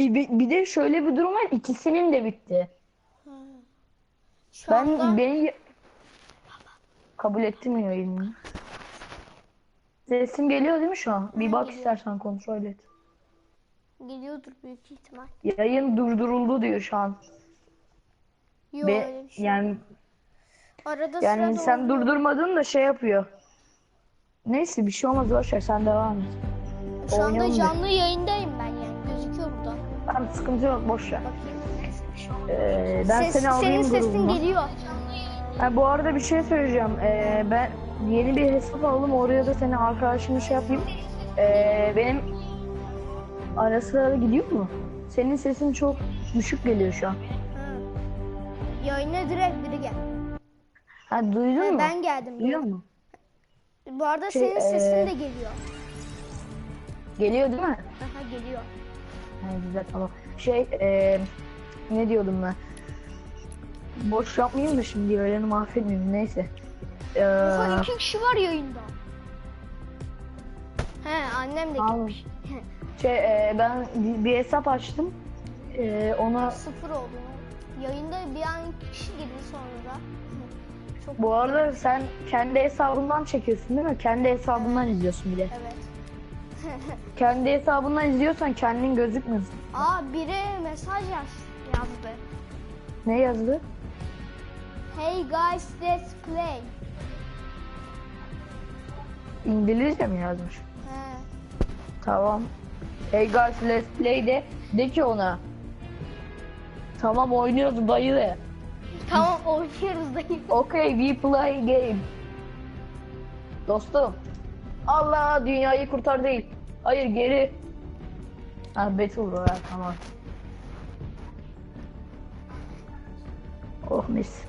E, Bir, bir de şöyle bir durum var. ikisinin de bitti. Şu Ben anda beni kabul ettim yayını. Sesim geliyor değil mi şu an? Bir bak geliyor. istersen kontrol et. geliyordur büyük ihtimal. Yayın durduruldu diyor şu an. Yok Ve öyle bir şey. yani Arada yani sırada sen oluyor. durdurmadın da şey yapıyor. Neyse bir şey olmaz boş ver sen devam et. Şu anda oynayalım canlı yayındayım Tamam sıkıntı yok boş ver. Ee, ben Ses- seni alayım senin sesin grubuma. geliyor. Ha, bu arada bir şey söyleyeceğim. Ee, ben yeni bir hesap aldım. Oraya da seni arkadaşımı şey yapayım. Ee, benim ara sıra gidiyor mu? Senin sesin çok düşük geliyor şu an. Yayına direkt biri gel. Ha duydun Ha, mu? ben geldim. Duyuyor mu? Bu arada Şey, senin sesin eee, de geliyor. Geliyor değil mi? Aha geliyor. Güzel tamam. Şey ee, ne diyordum ben? Boş yapmayayım da şimdi yayını mahvetmeyeyim neyse. Ee, Oha iki kişi var yayında. He annem de Tamam. gitmiş. şey ee, ben bir hesap açtım. Ee, ona Sıfır oldu. Yayında bir an iki kişi girdi sonra. Çok Bu arada sen kendi hesabından çekiyorsun değil mi? Kendi hesabından izliyorsun bir de. evet. Kendi hesabından izliyorsan kendin gözükmüyorsun. Aa biri mesaj yaz, yazdı. Ne yazdı? Hey guys let's play. İngilizce mi yazmış? He. Tamam. Hey guys let's play de de ki ona. Tamam oynuyoruz dayı de. Tamam oynuyoruz dayı. Okay we play game. Dostum. Allah dünyayı kurtar değil. Hayır geri. Ha Battle Royale tamam. Oh mis.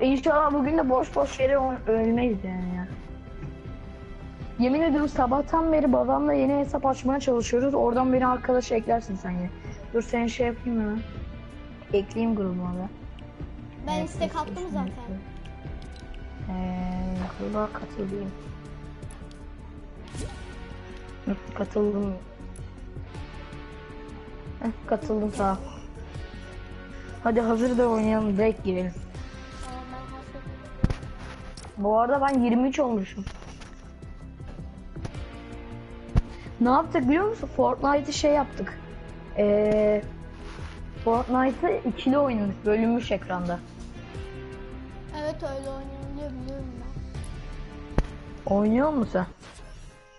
İnşallah bugün de boş boş yere ölmeyiz yani ya. Yemin ediyorum sabahtan beri babamla yeni hesap açmaya çalışıyoruz. Oradan beni arkadaş eklersin sen yine. Dur seni şey yapayım hemen. Ekleyeyim grubuma da. Ben istek attım zaten. Eee gruba katılayım. Katıldım. Heh, katıldım sağ. Hadi hazır da oynayalım direkt girelim. Bu arada ben 23 olmuşum. Ne yaptık biliyor musun? Fortnite'ı şey yaptık. Eee Fortnite'ı ikili oynadık bölünmüş ekranda. Evet öyle ben. Oynuyor musun sen?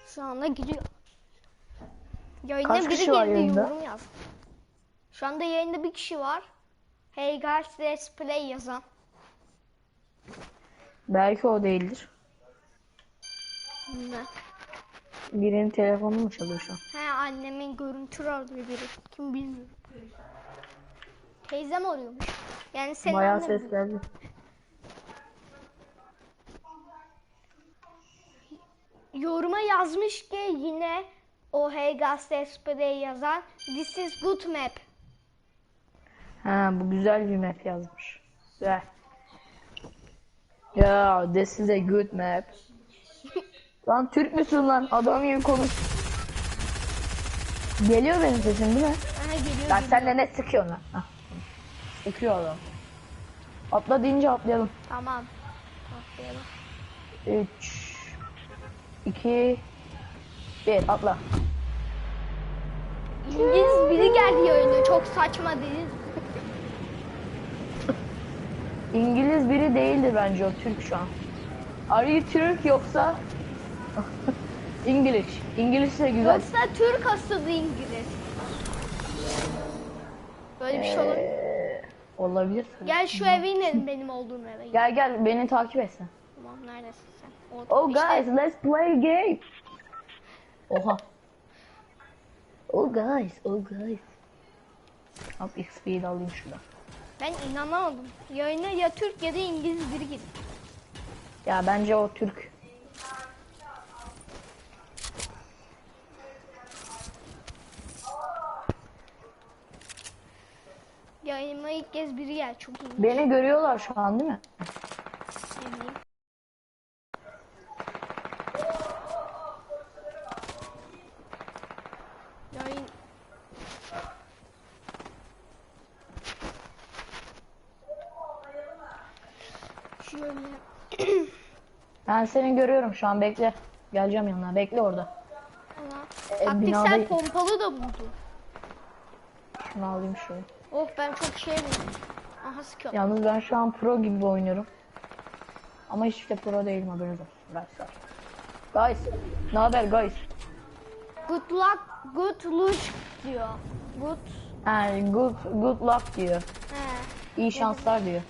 Şu anda giriyor. Yayında Kaç biri kişi var girdi yayında? yorum yaz. Şu anda yayında bir kişi var. Hey guys let's play yazan. Belki o değildir. Ne? Birinin telefonu mu çalıyor şu an? He annemin görüntü aradığı biri. Kim bilmiyorum. Teyzem arıyormuş. Yani senin Bayağı annen- ses geldi. Yoruma yazmış ki yine o Hey let's play yazan This is good map. Ha bu güzel bir map yazmış. Güzel. Ya this is a good map. lan Türk müsün lan? Adam gibi konuş. Geliyor benim sesim değil mi? Aha geliyor geliyor. sen de ne sıkıyorsun lan? Hah. Sıkıyor adam. Atla deyince atlayalım. Tamam. Atlayalım. 3 2 1 atla. İngiliz biri geldi yayına çok saçma değil. İngiliz biri değildir bence o Türk şu an. Are you Türk yoksa İngiliz. İngiliz de güzel. Yoksa Türk asıllı İngiliz. Böyle bir şey olur. Ee, olabilir. Gel şu eve inelim benim olduğum eve. Gel. Gel beni takip et sen. Tamam neredesin sen? O, Oh işte- guys, let's play a game. Oha. Oh guys, oh guys. Hop XP'yi de alayım şuradan. Ben inanamadım. Yayına ya Türk ya da İngiliz biri girdi. Ya bence o Türk. Yayınıma ilk kez biri geldi. Çok iyi. Beni görüyorlar şu an değil mi? Ben seni görüyorum şu an bekle. Geleceğim yanına bekle orada. Ana. E, Taktiksel binadayım. pompalı da buldum. Şunu alayım şöyle. Oh ben çok şey buldum. Aha sıkıyor. Yalnız ben şu an pro gibi oynuyorum. Ama hiç de pro değilim haberiniz olsun. Arkadaşlar. Guys, ne haber guys? Good luck, good luck diyor. Good. Yani good good luck diyor. He. İyi şanslar diyor.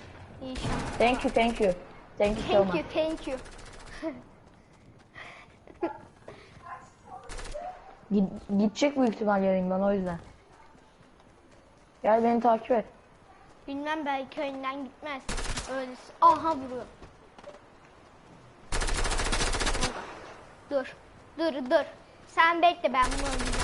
İyi şans. Thank you, thank you. Thank you so Thank much. you, thank you. Gid- gidecek büyük ihtimal yayından o yüzden. Gel beni takip et. Bilmem belki önden gitmez. Öylesi. Aha vuruyor. Dur. Dur dur. Sen bekle ben bunu öldüreceğim.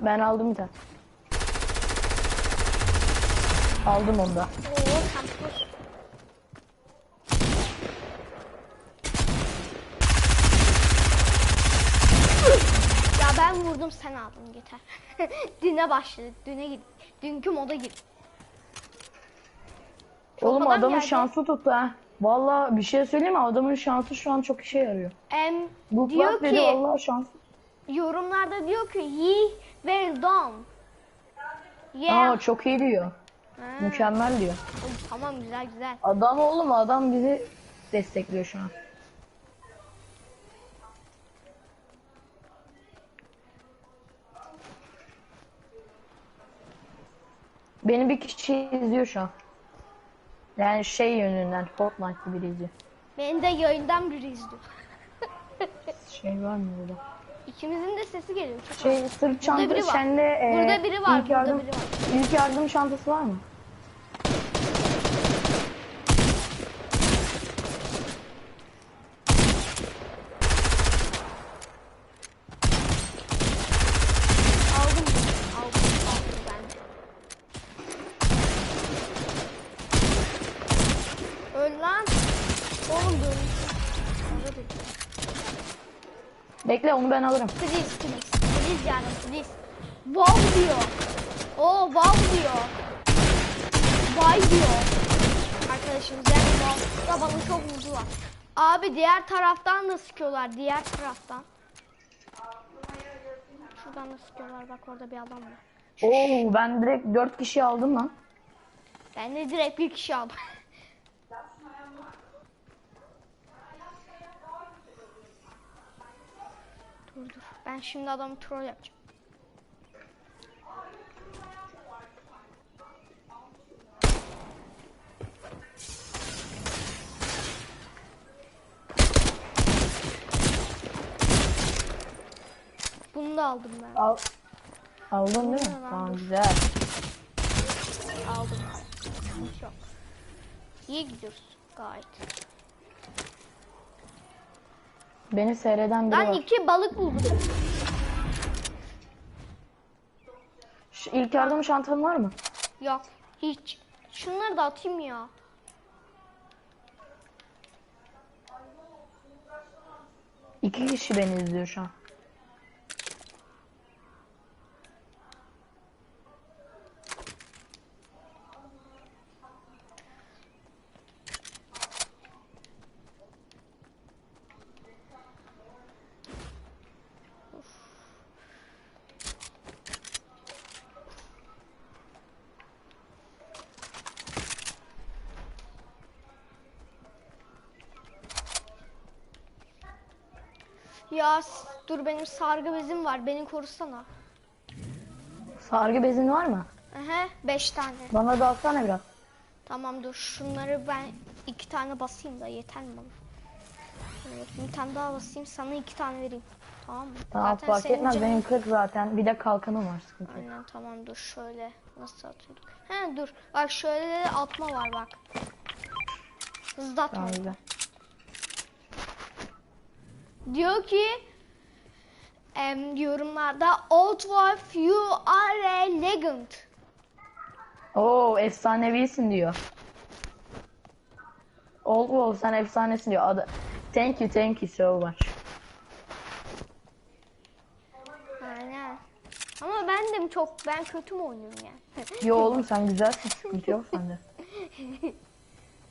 Ben aldım bir tane. Aldım onu da. Ya ben vurdum sen aldın yeter. Düne başladık. Düne git. Dünkü moda git. Oğlum adam adamın geldi. şansı tuttu ha. Vallahi bir şey söyleyeyim mi? Adamın şansı şu an çok işe yarıyor. Em Bu diyor dedi ki vallahi şans. yorumlarda diyor ki he well done. Yeah. Aa çok iyi diyor. Ha, Mükemmel diyor. Tamam güzel güzel. Adam oğlum adam bizi destekliyor şu an. Beni bir kişi izliyor şu an. Yani şey yönünden Fortnite'lı biri izliyor. Beni de yayından biri izliyor. Şey var mı burada? İkimizin de sesi geliyor. Çok Şey sırt çantası var. sende e, Burada biri var, ilk burada yardım, biri var. İlk yardım çantası var mı? Aldım bunu. Aldım. Aldım ben de. Öl lan. Oğlum dur. Orada dur. Bekle onu ben alırım. Please please. Please yani please. Wow diyor. Oo wow diyor. Vay diyor. Arkadaşımız yani wow. Ya bana çok vurdular. Abi diğer taraftan da sıkıyorlar. Diğer taraftan. Şuradan da sıkıyorlar. Bak orada bir adam var. Oo ben direkt 4 kişi aldım lan. Ben de direkt bir kişi aldım. dur dur. Ben şimdi adamı troll yapacağım. Bunu da aldım ben. Al. Aldın değil mi? Aldım. Tamam güzel. Aldım. Yok. İyi gidiyoruz gayet. Beni seyreden biri Ben var. iki balık buldum. Şu ilk yardım çantan var mı? Yok hiç. Şunları da atayım ya. İki kişi beni izliyor şu an. Ya dur benim sargı bezim var. Beni korusana. Sargı bezin var mı? Aha, beş tane. Bana da alsana biraz. Tamam dur şunları ben iki tane basayım da yeter mi bana? Evet, bir tane daha basayım sana iki tane vereyim. Tamam mı? Tamam Zaten fark etmez canın- benim 40 zaten. Bir de kalkanım var sıkıntı. Aynen tamam dur şöyle nasıl atıyorduk? He dur bak şöyle de atma var bak. Hızlı atma. Tamam. Diyor ki em, yorumlarda Old Wolf you are a legend. Oo efsanevisin diyor. Old Wolf sen efsanesin diyor. Adı. Thank you, thank you so much. Aynen. Ama ben de çok ben kötü mü oynuyorum yani? Yo oğlum sen güzelsin. Sıkıntı yok sende.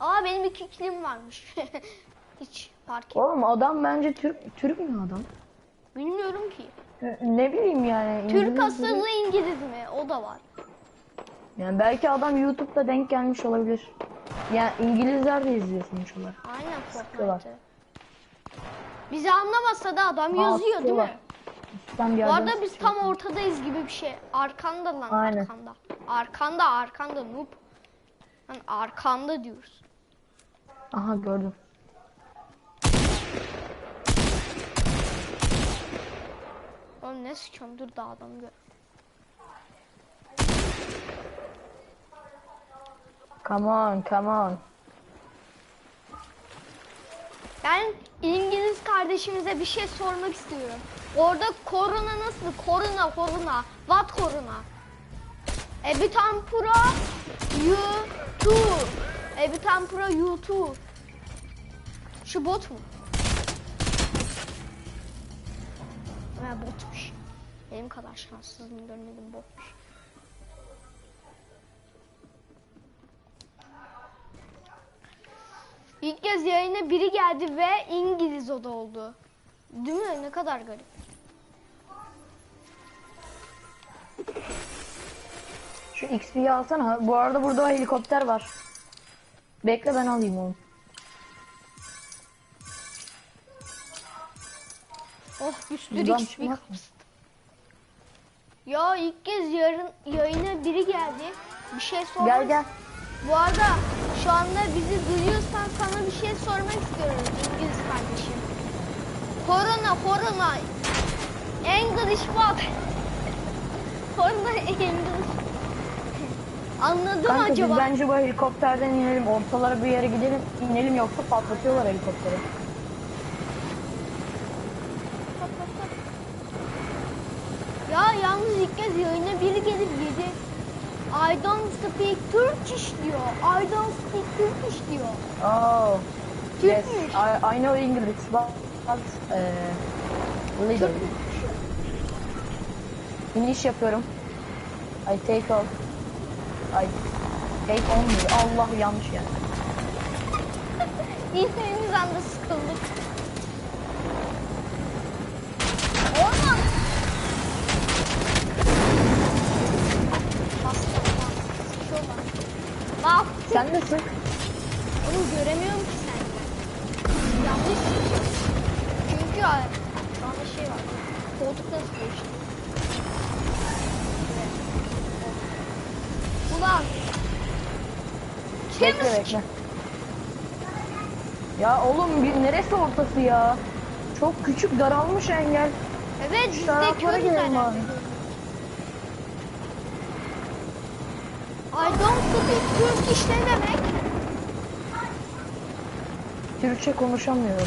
Aa benim iki kilim varmış. Hiç fark et. Oğlum adam bence Türk Türk mü adam? Bilmiyorum ki. Ne bileyim yani. Türk İngiliz asıllı İngiliz mi? O da var. Yani belki adam YouTube'da denk gelmiş olabilir. Yani İngilizler de izliyor sonuç olarak. Aynen. Fortnite'ı. Bizi anlamasa da adam Aa, yazıyor değil sıkıyorlar. mi? Üstten bir Bu arada biz tam ortadayız gibi bir şey. Arkanda lan Aynen. arkanda. Arkanda arkanda noob. Lan arkanda diyoruz. Aha gördüm. Oğlum ne sıçıyorum dur da adamı gör. Come on, come on. Ben İngiliz kardeşimize bir şey sormak istiyorum. Orada korona nasıl? Korona, korona. What korona? Ebitampura YouTube. Ebitampura YouTube. Şu bot mu? Ha botmuş. Benim kadar şanssızım görmedim botmuş. İlk kez yayına biri geldi ve İngiliz o da oldu. Değil mi? Ne kadar garip. Şu XP'yi alsana. Bu arada burada helikopter var. Bekle ben alayım onu. Oh bir sürü XP. Ya ilk kez yarın yayına biri geldi. Bir şey sormak Gel gel. Bu arada şu anda bizi duyuyorsan sana bir şey sormak istiyorum İngiliz kardeşim. Korona, korona. English what? korona English. Anladım Kanka biz acaba? bence bu helikopterden inelim. Ortalara bir yere gidelim. İnelim yoksa patlatıyorlar helikopteri. Ya yalnız ilk kez yayına biri gelip yedi. I don't speak Turkish diyor. I don't speak Turkish diyor. Oh. Yes, Türkmüş. I, I know English, but, but uh, little. İniş yapıyorum. I take off. I take on. Allah yanlış yani. İndiğimiz anda sıkıldık. Olmaz. Bastım lan. Sıkıyorlar. Bak. Sen sık. Onu göremiyorum ki sen. Yanlış. Çünkü şu anda şey var. Koltukta sıkıyor işte. Evet. Ulan. Kim Bekle bekle. Ya oğlum bir neresi ortası ya? Çok küçük daralmış engel. Evet biz de körüz herhalde. I don't speak Turkish ne demek? Türkçe konuşamıyorum.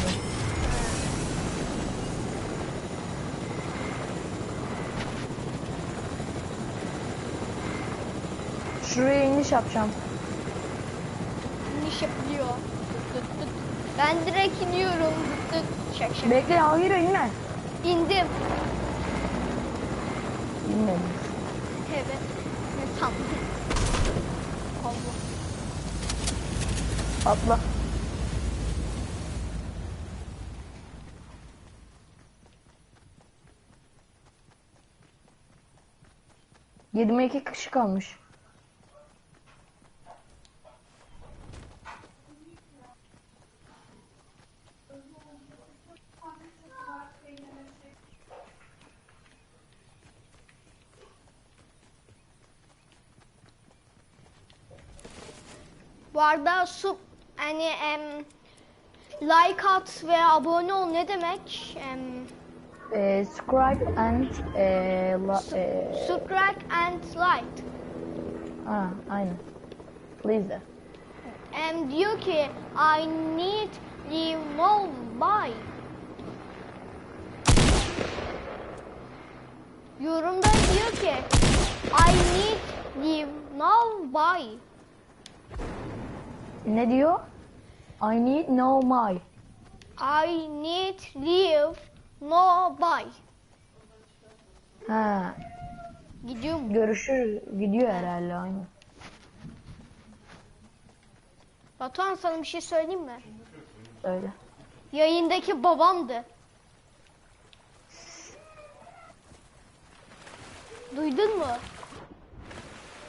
Şuraya iniş yapacağım. İniş yapılıyor. Dıt dıt dıt. Ben direkt iniyorum. Dıt dıt. Şak şak. Bekle hayır inme. İndim. İnmedim. Evet. Ne sandın? Allah. Atla. Yedime iki kişi kalmış. Bu arada sub hani em, like at ve abone ol ne demek? Em, Ee, subscribe and la, ee, subscribe and like. ha, aynen. Please. Em, diyor ki I need the mobile. Yorumda diyor ki I need the mobile. Ne diyor? I need no my. I need leave no buy. Ha, Gidiyor mu? görüşür gidiyor herhalde aynı. Batuhan sana bir şey söyleyeyim mi? Öyle. Yayındaki babamdı. Duydun mu?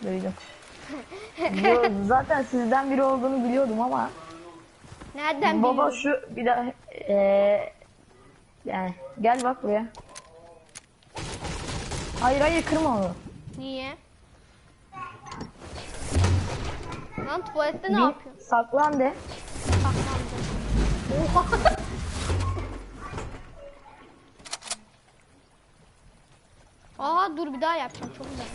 Duydum. Yo, zaten sizden biri olduğunu biliyordum ama Nereden baba biliyorsun? şu bir daha eee yani gel bak buraya. Hayır hayır kırma onu. Niye? Lan tuvalette ne Bir yapıyorsun? saklan de. Saklandım. Oha. Aa dur bir daha yapacağım çok güzel.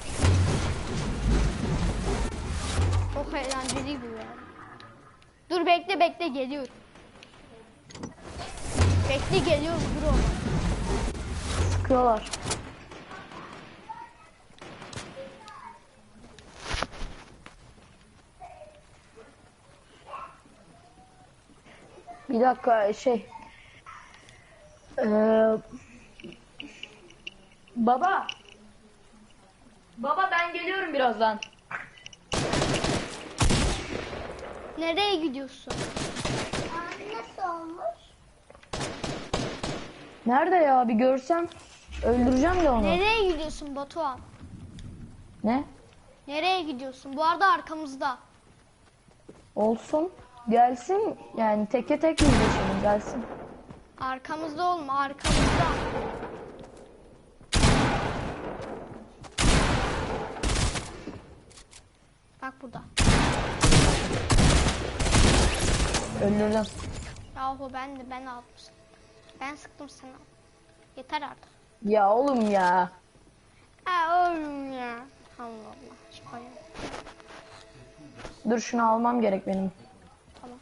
Çok eğlenceli bu ya. Dur bekle bekle geliyorum. Bekle geliyorum dur orada. Sıkıyorlar. Bir dakika şey. Ee, baba. Baba ben geliyorum birazdan. Nereye gidiyorsun? Nasıl olmuş? Nerede ya bir görsem öldüreceğim de onu. Nereye gidiyorsun Batuhan? Ne? Nereye gidiyorsun? Bu arada arkamızda. Olsun. Gelsin yani teke tek yüzleşelim gelsin. Arkamızda olma arkamızda. Bak burada. Öldürdüm. Yahu ben de ben aldım. Ben sıktım seni. Yeter artık. Ya oğlum ya. Aa oğlum ya. Allah Allah. Ya. Dur şunu almam gerek benim. Tamam.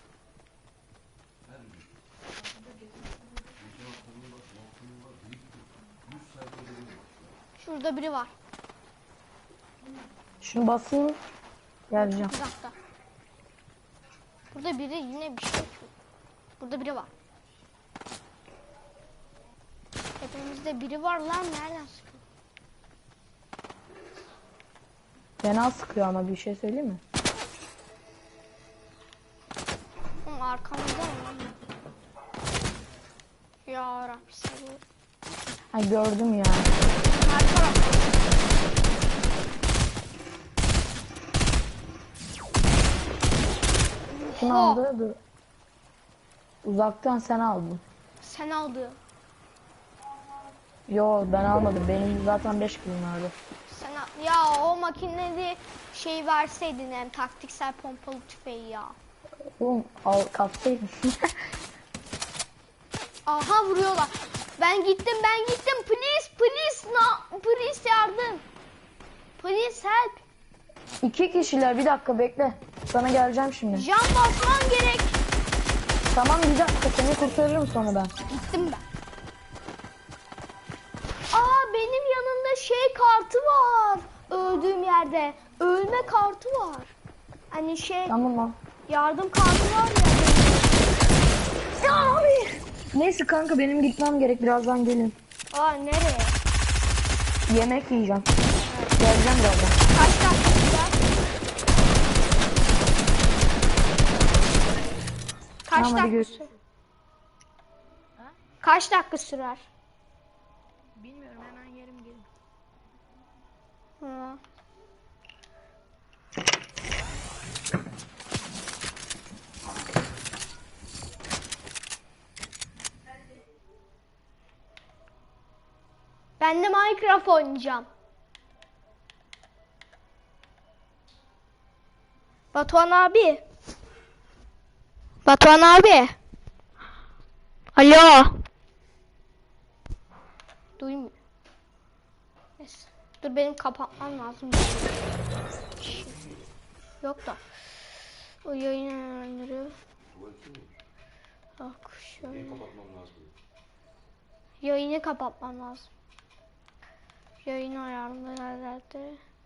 Şurada biri var. Şunu basayım. Geleceğim. Uzakta. Burada biri yine bir şey. Burada biri var. Hepimizde biri var lan nereden sıkıyor? Fena sıkıyor ama bir şey söyleyeyim mi? Oğlum arkamızda mı lan? Ya Rabbi sabır. Ha gördüm ya. Arka Kim Oha, aldı? Dur. Uzaktan sen aldın. Sen aldı. Yo ben almadım. Benim zaten 5 kilim vardı. Sen al- ya o makineli şey verseydin hem taktiksel pompalı tüfeği ya. Oğlum al kapsaydın. Aha vuruyorlar. Ben gittim ben gittim. Please please no please yardım. Please help. İki kişiler bir dakika bekle. Sana geleceğim şimdi. Can basman gerek. Tamam bir dakika seni kurtarırım sonra ben. Gittim ben. Aa benim yanımda şey kartı var. Öldüğüm yerde. Ölme kartı var. Hani şey Tamam al. yardım kartı var ya. Ya abi. Neyse kanka benim gitmem gerek birazdan gelin. Aa nereye? Yemek yiyeceğim. Geleceğim birazdan. Kaç dakika sürer? Kaç Tamam, hadi dakika görüşürüz. sürer? Kaç dakika sürer? Bilmiyorum hemen yerim gelin. Hı. Ben de Minecraft oynayacağım. Batuhan abi. Batuhan abi. Alo. Duymuyor. Neyse. Dur benim kapatmam lazım. Yok da. O yayın ayarları. Bak şöyle. Yayını kapatmam lazım. Yayın ayarları nerede?